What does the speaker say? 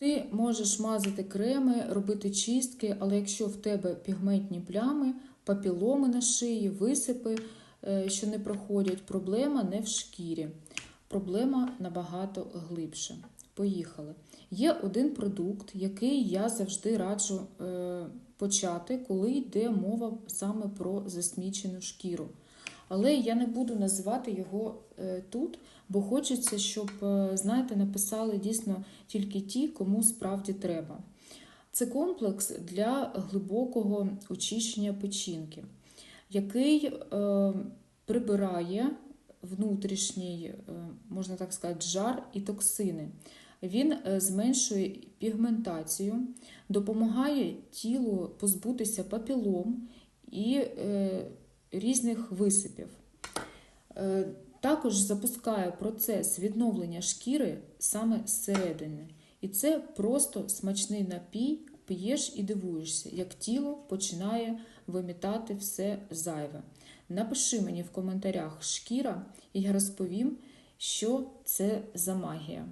Ти можеш мазати креми, робити чистки, але якщо в тебе пігментні плями, папіломи на шиї, висипи, е, що не проходять, проблема не в шкірі. Проблема набагато глибше. Поїхали. Є один продукт, який я завжди раджу е, почати, коли йде мова саме про засмічену шкіру. Але я не буду називати його е, тут, бо хочеться, щоб, е, знаєте, написали дійсно тільки ті, кому справді треба. Це комплекс для глибокого очищення печінки, який е, прибирає внутрішній, можна так сказати, жар і токсини. Він зменшує пігментацію, допомагає тілу позбутися папілом і різних висипів. Е, Також запускає процес відновлення шкіри саме зсередини. І це просто смачний напій, п'єш і дивуєшся, як тіло починає вимітати все зайве. Напиши мені в коментарях шкіра, і я розповім, що це за магія.